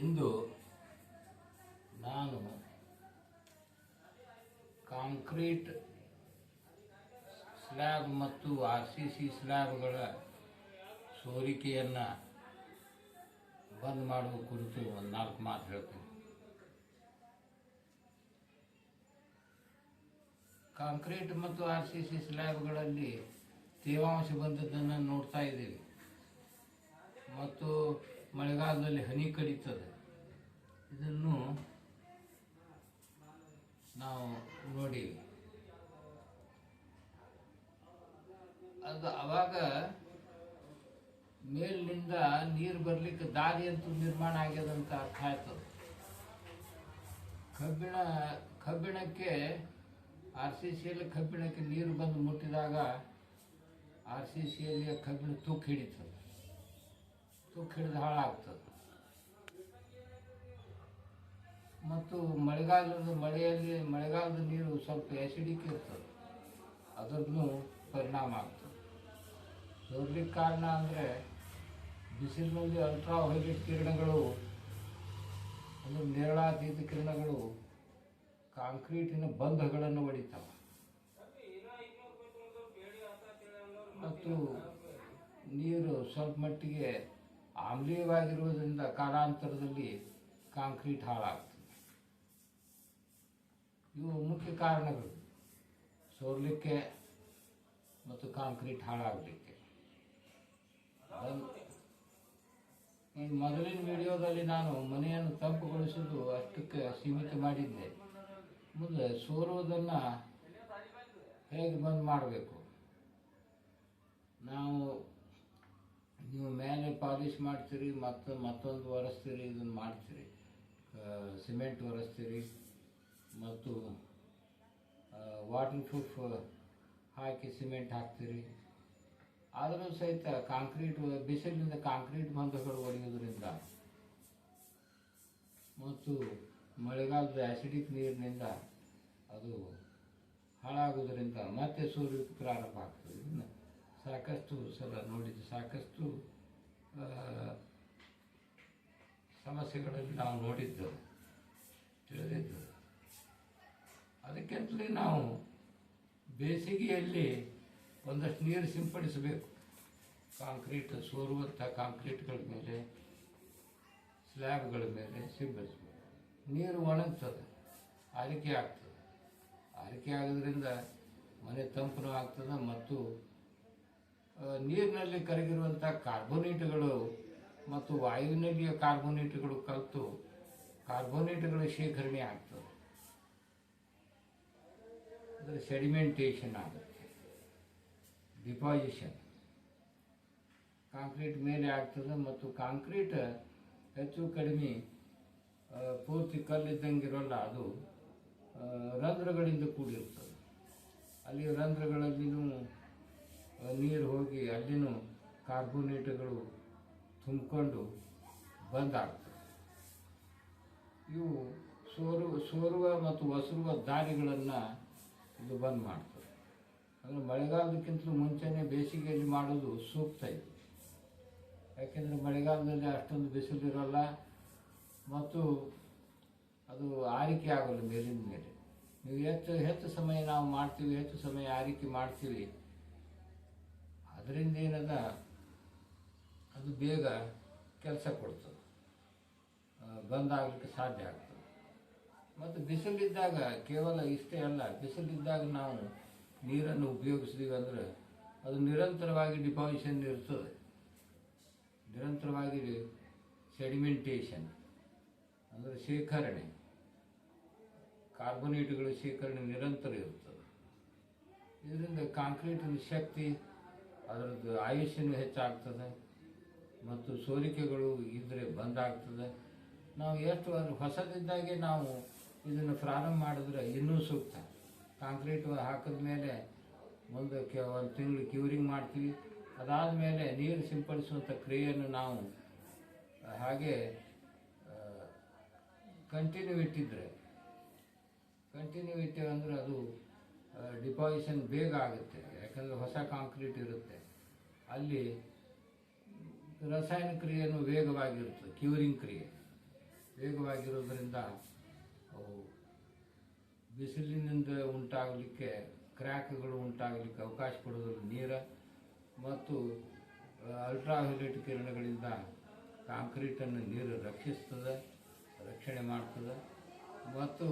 ಇಂದು ನಾನು concrete slab ಮತ್ತು R C C ಸ್ಲ್ಯಾಬ್ಗಳ ಸೋರಿಕೆಯನ್ನು ಬಂದ್ ಮಾಡುವ ಕುರಿತು ಒಂದು ನಾಲ್ಕು ಮಾತು ಹೇಳ್ತೀನಿ. ಕಾಂಕ್ರೀಟ್ ಮತ್ತು ಆರ್ ಸಿ ಸಿ ಸ್ಲ್ಯಾಬ್ಗಳಲ್ಲಿ ತೇವಾಂಶ ಬಂದದ್ದನ್ನು ನೋಡ್ತಾ ಇದ್ದೀವಿ. ಮತ್ತು ಮಳೆಗಾಲದಲ್ಲಿ ಹನಿ ಕಡಿತದೆ. ಇದನ್ನು ನಾವು ನೋಡೀವಿ. ಅದು ಅವಾಗ ಮೇಲಿನಿಂದ ನೀರು ಬರಲಿಕ್ಕೆ ದಾರಿ ಅಂತೂ ನಿರ್ಮಾಣ ಆಗ್ಯದಂತ ಅರ್ಥ ಆಯ್ತದೆ ಕಬ್ಬಿಣ, ಕಬ್ಬಿಣಕ್ಕೆ ಆರ್ ಸಿ ಸಿಯಲ್ಲಿ ಕಬ್ಬಿಣಕ್ಕೆ ನೀರು ಬಂದು ಮುಟ್ಟಿದಾಗ ಆರ್ ಸಿ ಸಿಯಲ್ಲಿ ಕಬ್ಬಿಣ ತೂಕ ಹಿಡಿತದೆ. ತೂಕ ಹಿಡಿದು ಹಾಳಾಗ್ತದೆ. ಮತ್ತು ಮಳೆಗಾಲದ ಮಳೆಯಲ್ಲಿ, ಮಳೆಗಾಲದ ನೀರು ಸ್ವಲ್ಪ ಆ್ಯಸಿಡಿಕ್ ಇರ್ತದೆ. ಅದನ್ನು ಪರಿಣಾಮ ಆಗ್ತದೆ. ಸೋರ್ಲಿಕ್ಕೆ ಕಾರಣ ಅಂದರೆ ಬಿಸಿಲಿನಲ್ಲಿ ಅಲ್ಟ್ರಾ ವೈಲೆಟ್ ಕಿರಣಗಳು, ಅಂದರೆ ನೇರಳಾತೀತ ಕಿರಣಗಳು, ಕಾಂಕ್ರೀಟಿನ ಬಂಧಗಳನ್ನು ಹೊಡಿತಾವೆ. ಮತ್ತು ನೀರು ಸ್ವಲ್ಪ ಮಟ್ಟಿಗೆ ಆಮ್ಲೀಯವಾಗಿರುವುದರಿಂದ ಕಾಲಾಂತರದಲ್ಲಿ ಕಾಂಕ್ರೀಟ್ ಹಾಳಾಗ್ತದೆ. ಇವು ಮುಖ್ಯ ಕಾರಣಗಳು. ಸೋರ್ಲಿಕ್ಕೆ ಮತ್ತು ಕಾಂಕ್ರೀಟ್ ಹಾಳಾಗಲಿಕ್ಕೆ. ಈ ಮೊದಲಿನ ವಿಡಿಯೋದಲ್ಲಿ ನಾನು ಮನೆಯನ್ನು ತಂಪುಗೊಳಿಸಲು ಅಷ್ಟಕ್ಕೆ ಸೀಮಿತ ಮಾಡಿದ್ದೆ. ಮುಂದೆ ಸೋರುವುದನ್ನು ಹೇಗೆ ಬಂದ್ ಮಾಡಬೇಕು ನಾವು ನೀವು ಮೇಲೆ ಪಾಲಿಷ್ ಮಾಡ್ತೀರಿ, ಮತ್ತು ಮತ್ತೊಂದು ಒರೆಸ್ತೀರಿ ಇದನ್ನು ಮಾಡ್ತೀರಿ. ಸಿಮೆಂಟ್ ಒರೆಸ್ತೀರಿ, ಮತ್ತು ವಾಟರ್ ಪ್ರೂಫ್ ಹಾಕಿ ಸಿಮೆಂಟ್ ಹಾಕ್ತೀರಿ. ಆದರೂ ಸಹಿತ ಕಾಂಕ್ರೀಟ್ ಬಿಸಿಲಿನಿಂದ ಕಾಂಕ್ರೀಟ್ ಬಂಧಗಳು ಒಡೆಯುವುದರಿಂದ ಮತ್ತು ಮಳೆಗಾಲದ ಆ್ಯಸಿಡಿಕ್ ನೀರಿನಿಂದ ಅದು ಹಾಳಾಗುವುದರಿಂದ ಮತ್ತೆ ಸೂರ್ಯಕ್ಕೆ ಪ್ರಾರಂಭ ಆಗ್ತದೆ. ಸಾಕಷ್ಟು ಸಲ ನೋಡಿದ್ದು ಸಾಕಷ್ಟು ಸಮಸ್ಯೆಗಳಲ್ಲಿ ನಾವು ನೋಡಿದ್ದು ತಿಳಿದಿದ್ದು ಅದಕ್ಕಿಂತಲೇ ನಾವು ಬೇಸಿಗೆಯಲ್ಲಿ ಒಂದಷ್ಟು ನೀರು ಸಿಂಪಡಿಸಬೇಕು. ಕಾಂಕ್ರೀಟ್ ಸೋರುವಂಥ ಕಾಂಕ್ರೀಟ್ಗಳ ಮೇಲೆ, ಸ್ಲ್ಯಾಬ್ಗಳ ಮೇಲೆ ಸಿಂಪಡಿಸಬೇಕು. ನೀರು ಒಣಗ್ತದೆ, ಆರಿಕೆ ಆಗ್ತದೆ. ಆರಿಕೆ ಆಗೋದ್ರಿಂದ ಮನೆ ತಂಪನೂ ಆಗ್ತದೆ ಮತ್ತು ನೀರಿನಲ್ಲಿ ಕರಗಿರುವಂಥ ಕಾರ್ಬೋನೇಟ್ಗಳು ಮತ್ತು ವಾಯುವಿನಲ್ಲಿಯ ಕಾರ್ಬೋನೇಟ್ಗಳು ಕಲಿತು ಕಾರ್ಬೋನೇಟ್ಗಳು ಶೇಖರಣೆ ಆಗ್ತದೆ. ಅದರ ಸೆಡಿಮೆಂಟೇಷನ್ ಆಗುತ್ತೆ ಡಿಪಾಸಿಷನ್. ಕಾಂಕ್ರೀಟ್ ಮೇಲೆ ಆಗ್ತದೆ ಮತ್ತು ಕಾಂಕ್ರೀಟ್ ಹೆಚ್ಚು ಕಡಿಮೆ ಪೂರ್ತಿ ಕಲ್ಲಿದ್ದಂಗೆ ಇರೋಲ್ಲ ಅದು ರಂಧ್ರಗಳಿಂದ ಕೂಡಿರ್ತದೆ. ಅಲ್ಲಿ ರಂಧ್ರಗಳಲ್ಲಿನೂ ಆ, ನೀರು ಹೋಗಿ ಅಲ್ಲಿನೂ ಕಾರ್ಬೋನೇಟ್ಗಳು ತುಂಬಿಕೊಂಡು ಬಂದಾಗ್ತದೆ ಇವು ಸೋರು, ಸೋರುವ ಮತ್ತು ಒಸರುವ ದಾರಿಗಳನ್ನು ಇದು ಬಂದ್ ಮಾಡ್ತದೆ. ಅಂದರೆ ಮಳೆಗಾಲದಕ್ಕಿಂತಲೂ ಮುಂಚೆನೇ ಬೇಸಿಗೆಯಲ್ಲಿ ಮಾಡೋದು ಸೂಕ್ತ ಇದೆ. ಯಾಕೆಂದರೆ ಮಳೆಗಾಲದಲ್ಲಿ ಅಷ್ಟೊಂದು ಬಿಸಿಲಿರೋಲ್ಲ ಮತ್ತು ಅದು ಆರಿಕೆ ಆಗೋಲ್ಲ ಮೇಲಿನ ಮೇಲೆ. ನೀವು ಹೆಚ್ಚು ಹೆಚ್ಚು ಸಮಯ ನಾವು ಮಾಡ್ತೀವಿ, ಹೆಚ್ಚು ಸಮಯ ಆರಿಕೆ ಮಾಡ್ತೀವಿ. ಅದರಿಂದ ಏನದ, ಅದು ಬೇಗ ಕೆಲಸ ಕೊಡ್ತದೆ. ಬಂದ್ ಬಂದಾಗಲಿಕ್ಕೆ ಸಾಧ್ಯ ಆಗ್ತದೆ. ಮತ್ತು ಬಿಸಿಲಿದ್ದಾಗ ಕೇವಲ ಇಷ್ಟೇ ಅಲ್ಲ, ಬಿಸಿಲಿದ್ದಾಗ ನಾವು ನೀರನ್ನು ಉಪಯೋಗಿಸಿದೀವಿ ಅಂದರೆ ಅದು ನಿರಂತರವಾಗಿ ಡಿಪಾಸಿಷನ್ ಇರ್ತದೆ. ನಿರಂತರವಾಗಿ ಸೆಡಿಮೆಂಟೇಷನ್, ಅಂದರೆ ಶೇಖರಣೆ. ಕಾರ್ಬೋನೇಟ್ಗಳ ಶೇಖರಣೆ ನಿರಂತರ ಇರ್ತದೆ. ಇದರಿಂದ ಕಾಂಕ್ರೀಟಿನ ಶಕ್ತಿ ಅದರದ್ದು ಆಯುಷ್ಯನೂ ಹೆಚ್ಚಾಗ್ತದೆ ಮತ್ತು ಸೋರಿಕೆಗಳು ಇದ್ದರೆ ಬಂದಾಗ್ತದೆ. ನಾವು ಎಷ್ಟು ಅದು ಹೊಸದಿದ್ದಾಗೆ ನಾವು ಇದನ್ನು ಪ್ರಾರಂಭ ಮಾಡಿದ್ರೆ ಇನ್ನೂ ಸೂಕ್ತ. ಕಾಂಕ್ರೀಟ್ ಹಾಕಿದ ಮೇಲೆ ಒಂದು ಕೆ ಒಂದು ತಿಂಗಳು ಕ್ಯೂರಿಂಗ್ ಮಾಡ್ತೀವಿ. ಅದಾದ ಮೇಲೆ ನೀರು ಸಿಂಪಡಿಸುವಂಥ ಕ್ರಿಯೆಯನ್ನು ನಾವು, ಹಾಗೆ ಕಂಟಿನ್ಯೂ ಇಟ್ಟಿದ್ರೆ ಕಂಟಿನ್ಯೂ ಇಟ್ಟಿವೆ ಅಂದರೆ ಅದು ಡಿಪಾಸಿಷನ್ ಬೇಗ ಆಗುತ್ತೆ. ಯಾಕಂದರೆ ಹೊಸ ಕಾಂಕ್ರೀಟ್ ಇರುತ್ತೆ. ಅಲ್ಲಿ ರಸಾಯನ ಕ್ರಿಯೆಯನ್ನು ವೇಗವಾಗಿರುತ್ತದೆ ಕ್ಯೂರಿಂಗ್ ಕ್ರಿಯೆ. ವೇಗವಾಗಿರೋದ್ರಿಂದ ಅವು ಬಿಸಿಲಿನಿಂದ ಉಂಟಾಗಲಿಕ್ಕೆ ಕ್ರ್ಯಾಕ್ಗಳು ಉಂಟಾಗಲಿಕ್ಕೆ ಅವಕಾಶ ಕೊಡೋದಿಲ್ಲ ನೀರ ಮತ್ತು ಅಲ್ಟ್ರಾವೈಲೆಟ್ ಕಿರಣಗಳಿಂದ ಕಾಂಕ್ರೀಟನ್ನು ನೀರು ರಕ್ಷಿಸ್ತದೆ, ರಕ್ಷಣೆ ಮಾಡ್ತದೆ. ಮತ್ತು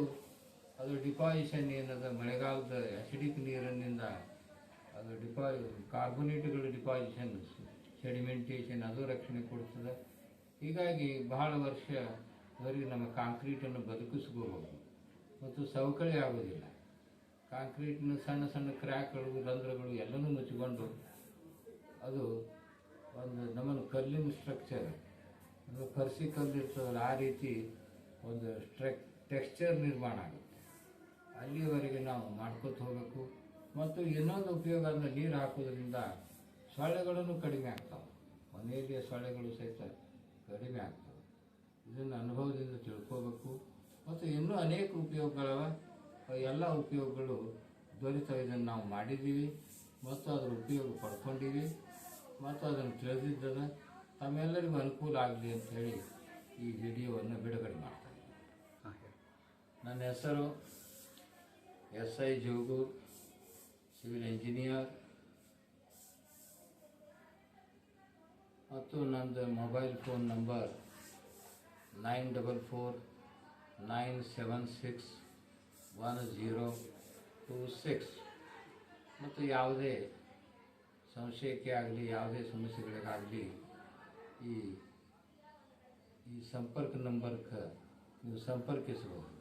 ಅದು ಡಿಪಾಸಿಷನ್ ಏನದ ಮಳೆಗಾಲದ ಅಸಿಡಿಕ್ ನೀರಿನಿಂದ ಅದು ಡಿಪಾ ಕಾರ್ಬೋನೇಟ್ಗಳ ಡಿಪಾಸಿಷನ್, ಸೆಡಿಮೆಂಟೇಷನ್ ಅದು ರಕ್ಷಣೆ ಕೊಡ್ತದೆ. ಹೀಗಾಗಿ ಬಹಳ ವರ್ಷವರೆಗೆ ನಮ್ಮ ಕಾಂಕ್ರೀಟನ್ನು ಬದುಕಿಸ್ಕೋಬಹುದು. ಮತ್ತು ಸವಕಳಿ ಆಗೋದಿಲ್ಲ ಕಾಂಕ್ರೀಟ್ನ ಸಣ್ಣ ಸಣ್ಣ ಕ್ರ್ಯಾಕ್ಗಳು, ರಂಧ್ರಗಳು ಎಲ್ಲನೂ ಮುಚ್ಚಿಕೊಂಡು ಅದು ಒಂದು ನಮ್ಮನ್ನು ಕಲ್ಲಿನ ಸ್ಟ್ರಕ್ಚರ್ ಅದು ಕರ್ಸಿ ಕಲ್ಲಿರ್ತದಲ್ಲ, ಆ ರೀತಿ ಒಂದು ಸ್ಟ್ರಕ್ ಟೆಕ್ಸ್ಚರ್ ನಿರ್ಮಾಣ ಆಗುತ್ತೆ. ಅಲ್ಲಿಯವರೆಗೆ ನಾವು ಮಾಡ್ಕೊತ ಹೋಗಬೇಕು. ಮತ್ತು ಇನ್ನೊಂದು ಉಪಯೋಗ ಅಂದರೆ ನೀರು ಹಾಕೋದ್ರಿಂದ ಸೊಳ್ಳೆಗಳನ್ನು ಕಡಿಮೆ ಆಗ್ತಾವೆ. ಮನೆಯಲ್ಲಿಯ ಸೊಳ್ಳೆಗಳು ಸಹಿತ ಕಡಿಮೆ ಆಗ್ತವೆ. ಇದನ್ನು ಅನುಭವದಿಂದ ತಿಳ್ಕೋಬೇಕು. ಮತ್ತು ಇನ್ನೂ ಅನೇಕ ಉಪಯೋಗಗಳವ. ಎಲ್ಲ ಉಪಯೋಗಗಳು ದೊರೆತವೆ. ಇದನ್ನು ನಾವು ಮಾಡಿದ್ದೀವಿ. ಮತ್ತು ಅದರ ಉಪಯೋಗ ಪಡ್ಕೊಂಡಿವಿ ಮತ್ತು ಅದನ್ನು ತಿಳಿದಿದ್ದನ್ನು ತಮ್ಮೆಲ್ಲರಿಗೂ ಅನುಕೂಲ ಆಗಲಿ ಅಂತ ಹೇಳಿ ಈ ವಿಡಿಯೋವನ್ನು ಬಿಡುಗಡೆ ಮಾಡ್ತಾ ಇದ್ದೀನಿ. ನನ್ನ ಹೆಸರು S I Jogur, civil engineer ಮತ್ತು ನಂದು mobile phone number nine double four nine seven six one zero two six. ಮತ್ತು ಯಾವುದೇ ಸಂಶಯಕ್ಕೆ ಆಗಲಿ, ಯಾವುದೇ ಸಮಸ್ಯೆಗಳಿಗಾಗಲಿ ಈ ಈ ಸಂಪರ್ಕ ನಂಬರ್ಗೆ ನೀವು ಸಂಪರ್ಕಿಸಬಹುದು.